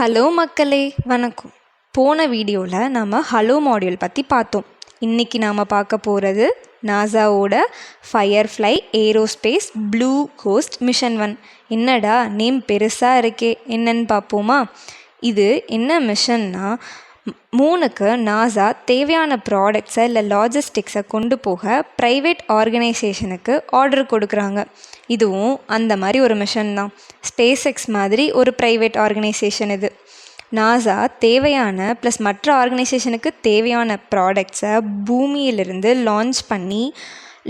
Hello மக்களே வணக்கம். போன வீடியோவில் நம்ம ஹலோ மாடியூல் பற்றி பார்த்தோம். இன்றைக்கி நாம் பார்க்க போகிறது நாசாவோட Firefly Aerospace Blue Ghost mission one என்னடா நேம் பெருசாக இருக்கே என்னன்னு பார்ப்போமா? இது என்ன மிஷன்னா மூணுக்கு நாசா தேவையான ப்ராடக்ட்ஸை இல்லை லாஜிஸ்டிக்ஸை கொண்டு போக ப்ரைவேட் ஆர்கனைசேஷனுக்கு ஆர்டர் கொடுக்குறாங்க. இதுவும் அந்த மாதிரி ஒரு மிஷன் தான். ஸ்பேஸ் எக்ஸ் மாதிரி ஒரு ப்ரைவேட் ஆர்கனைசேஷன் இது. நாசா தேவையான ப்ளஸ் மற்ற ஆர்கனைசேஷனுக்கு தேவையான ப்ராடக்ட்ஸை பூமியிலிருந்து லான்ச் பண்ணி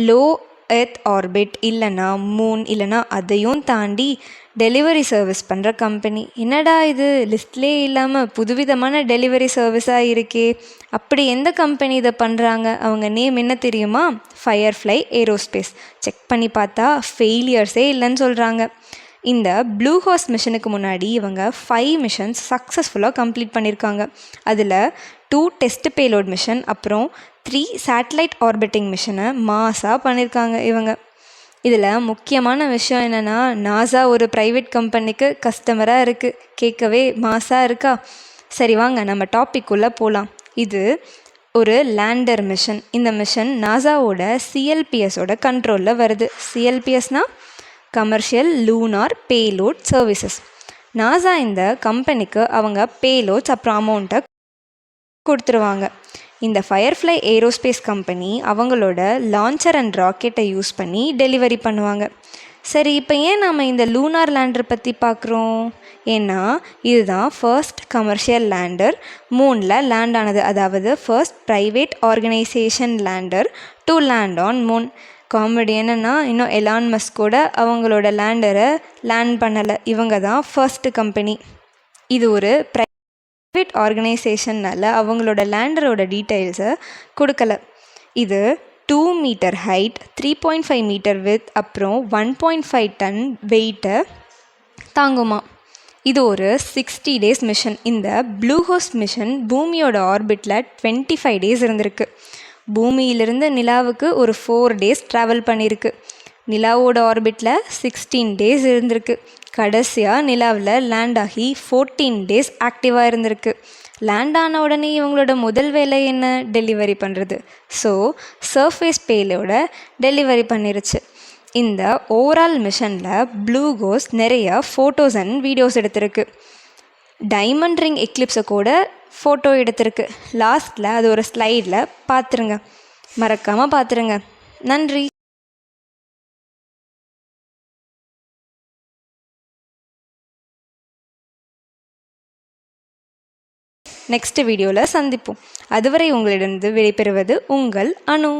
லோ எர்த் ஆர்பிட் இல்லைனா மூன் இல்லைனா அதையும் தாண்டி டெலிவரி சர்வீஸ் பண்ணுற கம்பெனி என்னடா இது? லிஸ்ட்லே இல்லாமல் புதுவிதமான டெலிவரி சர்வீஸாக இருக்கே. அப்படி எந்த கம்பெனி இதை பண்ணுறாங்க அவங்க நேம் என்ன தெரியுமா? ஃபயர்ஃப்ளை ஏரோஸ்பேஸ் செக் பண்ணி பார்த்தா ஃபெயிலியர்ஸே இல்லைன்னு சொல்கிறாங்க இந்த ப்ளூ ஹார்ஸ் மிஷனுக்கு முன்னாடி இவங்க ஃபைவ் மிஷன்ஸ் சக்ஸஸ்ஃபுல்லாக கம்ப்ளீட் பண்ணியிருக்காங்க அதில் டூ டெஸ்ட் பேலோட் மிஷன் அப்புறம் த்ரீ சேட்டலைட் ஆர்பிட்டிங் மிஷனை மாஸாக பண்ணியிருக்காங்க இவங்க. இதில் முக்கியமான விஷயம் என்னென்னா நாசா ஒரு ப்ரைவேட் கம்பெனிக்கு கஸ்டமராக இருக்குது கேட்கவே மாஸாக இருக்கா? சரி வாங்க நம்ம டாப்பிக்குள்ளே போகலாம் இது ஒரு லேண்டர் மிஷன் இந்த மிஷன் நாசாவோட சிஎல்பிஎஸோட கண்ட்ரோலில் வருது. சிஎல்பிஎஸ்னால் commercial lunar payload services NASA இந்த கம்பெனிக்கு அவங்க பேலோட்ஸ் அப்புறம் அமௌண்ட்டை கொடுத்துருவாங்க. இந்த ஃபயர்ஃப்ளை ஏரோஸ்பேஸ் கம்பெனி அவங்களோட லான்ச்சர் அண்ட் ராக்கெட்டை யூஸ் பண்ணி டெலிவரி பண்ணுவாங்க. சரி இப்போ ஏன் நாம் இந்த லூனார் லேண்டர் பற்றி பார்க்குறோம் ஏன்னா இதுதான் ஃபர்ஸ்ட் கமர்ஷியல் லேண்டர் மூனில் லேண்ட் ஆனது. அதாவது first private organisation lander to land on moon comedy என்னென்னா இன்னும் எலான் மஸ்கோட கூட அவங்களோட லேண்டரை லேண்ட் பண்ணலை. இவங்க தான் ஃபர்ஸ்ட்டு கம்பெனி இது ஒரு ப்ரைவேட் ஆர்கனைசேஷன்னால் அவங்களோட லேண்டரோட டீட்டெயில்ஸை கொடுக்கல. இது two metre height three point five metre with அப்புறம் ஒன் பாயிண்ட் ஃபைவ் டன் வெயிட்டை தாங்குமா. இது ஒரு சிக்ஸ்டி டேஸ் மிஷன் இந்த ப்ளூ ஹோஸ்ட் மிஷன் பூமியோட ஆர்பிட்டில் டுவெண்ட்டி ஃபைவ் டேஸ் இருந்திருக்கு. பூமியிலிருந்து நிலாவுக்கு ஒரு ஃபோர் டேஸ் ட்ராவல் பண்ணியிருக்கு நிலாவோட ஆர்பிட்டில் சிக்ஸ்டீன் டேஸ் இருந்திருக்கு. கடைசியாக நிலாவில் லேண்ட் ஆகி ஃபோர்டீன் டேஸ் ஆக்டிவாக இருந்திருக்கு. லேண்ட் ஆன உடனே இவங்களோட முதல் வேலை என்ன? டெலிவரி பண்ணுறது ஸோ சர்ஃபேஸ் பேலோட டெலிவரி பண்ணிருச்சு. இந்த ஓவரால் மிஷனில் ப்ளூ கோஸ் நிறைய ஃபோட்டோஸ் அண்ட் வீடியோஸ் எடுத்திருக்கு. டைமண்ட் ரிங் எக்லிப்ஸை கூட ஃபோட்டோ எடுத்திருக்கு. லாஸ்ட்டில் அது ஒரு ஸ்லைடில் பார்த்துருங்க மறக்காமல் பார்த்துருங்க நன்றி. நெக்ஸ்ட் வீடியோவில் சந்திப்போம். அதுவரை உங்களிடம் விடைபெறுவது உங்கள் அணு